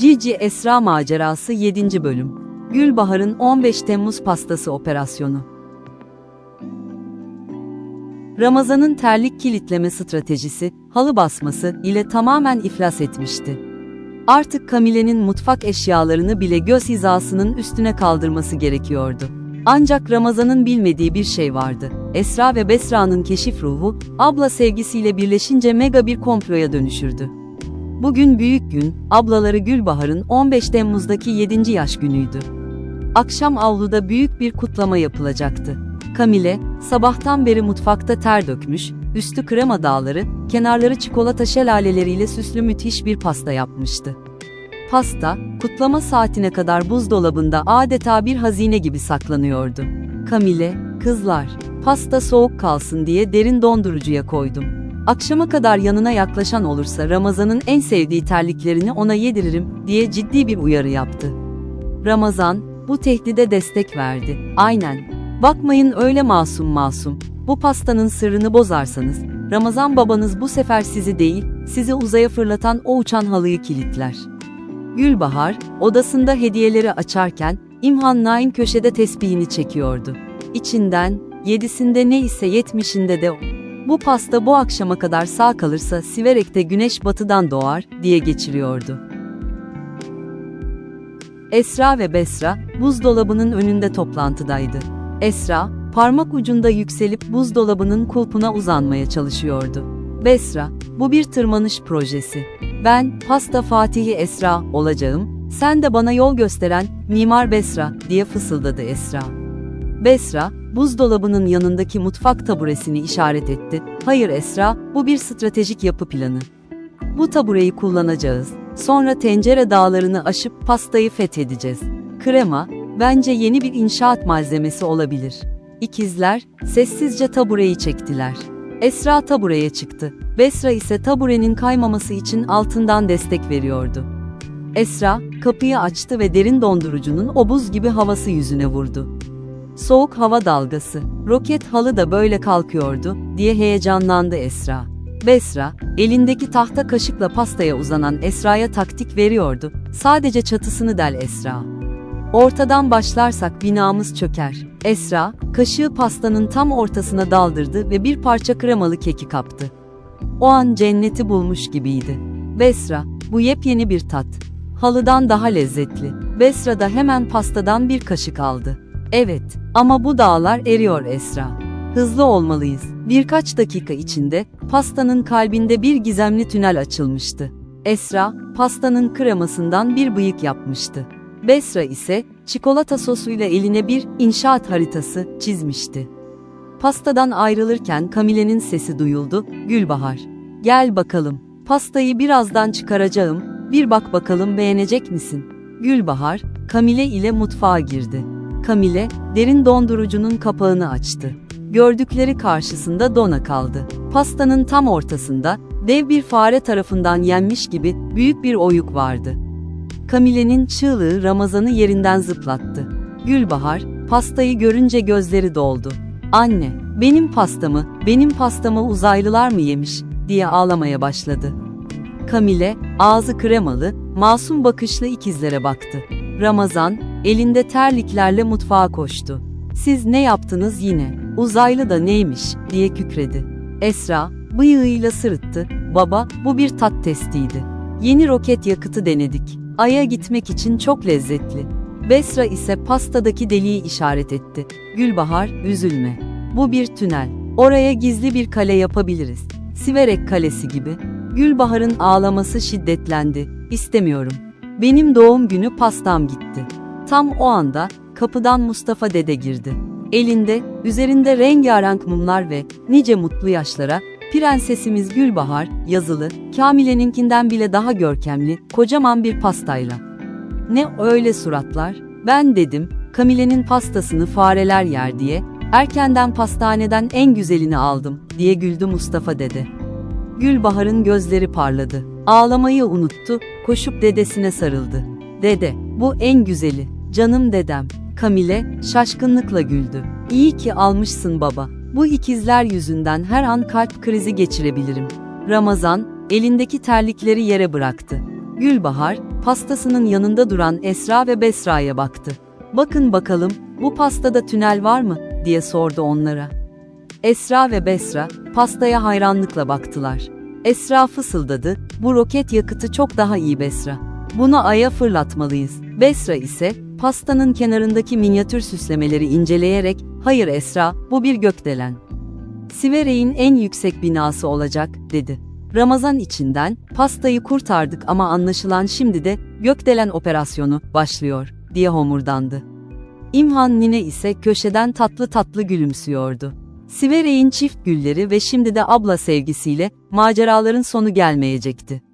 Cici Esra Macerası 7. Bölüm Gülbahar'ın 15 Temmuz Pastası Operasyonu Ramazan'ın terlik kilitleme stratejisi, halı basması ile tamamen iflas etmişti. Artık Kamile'nin mutfak eşyalarını bile göz hizasının üstüne kaldırması gerekiyordu. Ancak Ramazan'ın bilmediği bir şey vardı. Esra ve Besra'nın keşif ruhu, abla sevgisiyle birleşince mega bir komploya dönüşürdü. Bugün büyük gün, ablaları Gülbahar'ın 15 Temmuz'daki 7. yaş günüydü. Akşam avluda büyük bir kutlama yapılacaktı. Kamile, sabahtan beri mutfakta ter dökmüş, üstü krema dağları, kenarları çikolata şelaleleriyle süslü müthiş bir pasta yapmıştı. Pasta, kutlama saatine kadar buzdolabında adeta bir hazine gibi saklanıyordu. Kamile, kızlar, pasta soğuk kalsın diye derin dondurucuya koydum. Akşama kadar yanına yaklaşan olursa Ramazan'ın en sevdiği terliklerini ona yediririm diye ciddi bir uyarı yaptı. Ramazan, bu tehdide destek verdi. Aynen. Bakmayın öyle masum masum. Bu pastanın sırrını bozarsanız, Ramazan babanız bu sefer sizi değil, sizi uzaya fırlatan o uçan halıyı kilitler. Gülbahar, odasında hediyeleri açarken, İmhan Naim köşede tesbihini çekiyordu. İçinden, yedisinde ne ise yetmişinde de. Bu pasta bu akşama kadar sağ kalırsa Siverek'te güneş batıdan doğar, diye geçiriyordu. Esra ve Besra, buzdolabının önünde toplantıdaydı. Esra, parmak ucunda yükselip buzdolabının kulpuna uzanmaya çalışıyordu. Besra, bu bir tırmanış projesi. Ben, pasta Fatihi Esra olacağım, sen de bana yol gösteren Mimar Besra diye fısıldadı Esra. Besra, buzdolabının yanındaki mutfak taburesini işaret etti. Hayır Esra, bu bir stratejik yapı planı. Bu tabureyi kullanacağız. Sonra tencere dağlarını aşıp pastayı fethedeceğiz. Krema, bence yeni bir inşaat malzemesi olabilir. İkizler, sessizce tabureyi çektiler. Esra tabureye çıktı. Besra ise taburenin kaymaması için altından destek veriyordu. Esra, kapıyı açtı ve derin dondurucunun o buz gibi havası yüzüne vurdu. Soğuk hava dalgası, roket halı da böyle kalkıyordu, diye heyecanlandı Esra. Besra, elindeki tahta kaşıkla pastaya uzanan Esra'ya taktik veriyordu, sadece çatısını del Esra. Ortadan başlarsak binamız çöker. Esra, kaşığı pastanın tam ortasına daldırdı ve bir parça kremalı keki kaptı. O an cenneti bulmuş gibiydi. Besra, bu yepyeni bir tat. Halıdan daha lezzetli. Besra da hemen pastadan bir kaşık aldı. Evet, ama bu dağlar eriyor Esra. Hızlı olmalıyız. Birkaç dakika içinde pastanın kalbinde bir gizemli tünel açılmıştı. Esra, pastanın kremasından bir bıyık yapmıştı. Besra ise çikolata sosuyla eline bir inşaat haritası çizmişti. Pastadan ayrılırken Kamile'nin sesi duyuldu. Gülbahar, gel bakalım. Pastayı birazdan çıkaracağım. Bir bak bakalım beğenecek misin? Gülbahar, Kamile ile mutfağa girdi. Kamile, derin dondurucunun kapağını açtı. Gördükleri karşısında dona kaldı. Pastanın tam ortasında, dev bir fare tarafından yenmiş gibi büyük bir oyuk vardı. Kamile'nin çığlığı Ramazan'ı yerinden zıplattı. Gülbahar, pastayı görünce gözleri doldu. Anne, benim pastamı, benim pastamı uzaylılar mı yemiş, diye ağlamaya başladı. Kamile, ağzı kremalı, masum bakışlı ikizlere baktı. Ramazan, elinde terliklerle mutfağa koştu. Siz ne yaptınız yine? Uzaylı da neymiş, diye kükredi. Esra, bıyığıyla sırıttı. Baba, bu bir tat testiydi. Yeni roket yakıtı denedik. Ay'a gitmek için çok lezzetli. Besra ise pastadaki deliği işaret etti. Gülbahar, üzülme. Bu bir tünel. Oraya gizli bir kale yapabiliriz. Siverek Kalesi gibi. Gülbahar'ın ağlaması şiddetlendi. İstemiyorum. Benim doğum günü pastam gitti. Tam o anda kapıdan Mustafa dede girdi. Elinde, üzerinde rengarenk mumlar ve nice mutlu yaşlara Prensesimiz Gülbahar yazılı, Kamile'ninkinden bile daha görkemli, kocaman bir pastayla. Ne öyle suratlar? Ben dedim, Kamile'nin pastasını fareler yer diye, erkenden pastaneden en güzelini aldım, diye güldü Mustafa dede. Gülbahar'ın gözleri parladı. Ağlamayı unuttu, koşup dedesine sarıldı. Dede, bu en güzeli, canım dedem. Kamile, şaşkınlıkla güldü. İyi ki almışsın baba. Bu ikizler yüzünden her an kalp krizi geçirebilirim. Ramazan, elindeki terlikleri yere bıraktı. Gülbahar, pastasının yanında duran Esra ve Besra'ya baktı. Bakın bakalım, bu pastada tünel var mı, diye sordu onlara. Esra ve Besra, pastaya hayranlıkla baktılar. Esra fısıldadı, bu roket yakıtı çok daha iyi Besra. Bunu aya fırlatmalıyız. Besra ise, pastanın kenarındaki minyatür süslemeleri inceleyerek, hayır Esra, bu bir gökdelen. Siverek'in en yüksek binası olacak, dedi. Ramazan içinden, pastayı kurtardık ama anlaşılan şimdi de, gökdelen operasyonu, başlıyor, diye homurdandı. İmhan Nine ise köşeden tatlı tatlı gülümsüyordu. Siverek'in çift gülleri ve şimdi de abla sevgisiyle, maceraların sonu gelmeyecekti.